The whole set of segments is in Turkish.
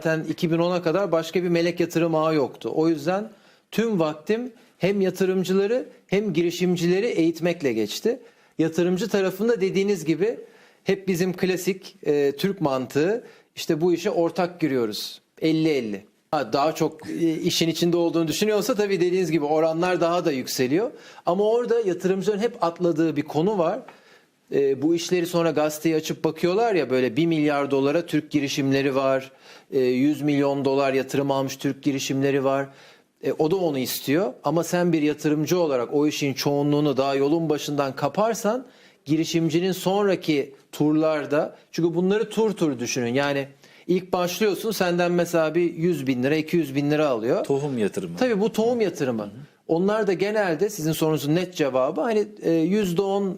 Zaten 2010'a kadar başka bir melek yatırım ağı yoktu. O yüzden tüm vaktim hem yatırımcıları hem girişimcileri eğitmekle geçti. Yatırımcı tarafında dediğiniz gibi hep bizim klasik e, Türk mantığı işte bu işe ortak giriyoruz. 50-50. Ha, Daha çok e, işin içinde olduğunu düşünüyorsa tabii dediğiniz gibi oranlar daha da yükseliyor. Ama orada yatırımcıların hep atladığı bir konu var. E, bu işleri sonra gazeteyi açıp bakıyorlar ya böyle 1 milyar dolara Türk girişimleri var. E, 100 milyon dolar yatırım almış Türk girişimleri var. E, o da onu istiyor ama sen bir yatırımcı olarak o işin çoğunluğunu daha yolun başından kaparsan girişimcinin sonraki turlarda çünkü bunları tur tur düşünün yani ilk başlıyorsun senden mesela bir 100 bin lira 200 bin lira alıyor. Tohum yatırımı. Tabii bu tohum yatırımı. Onlar da genelde sizin sorunuzun net cevabı hani e, %10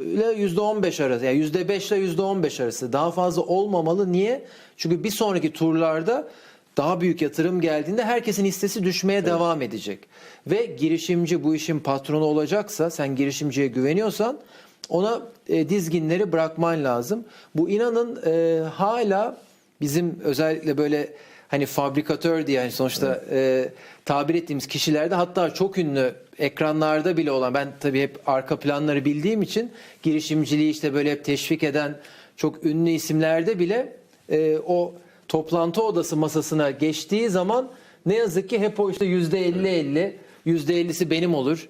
ile %15 arası yani %5 ile %15 arası daha fazla olmamalı. Niye? Çünkü bir sonraki turlarda daha büyük yatırım geldiğinde herkesin hissesi düşmeye devam edecek. Ve girişimci bu işin patronu olacaksa sen girişimciye güveniyorsan ona e, dizginleri bırakman lazım. Bu inanın e, hala bizim özellikle böyle hani fabrikatör diye yani sonuçta e, tabir ettiğimiz kişilerde hatta çok ünlü ekranlarda bile olan ben tabii hep arka planları bildiğim için girişimciliği işte böyle hep teşvik eden çok ünlü isimlerde bile e, o toplantı odası masasına geçtiği zaman ne yazık ki hep o işte yüzde elli elli yüzde ellisi benim olur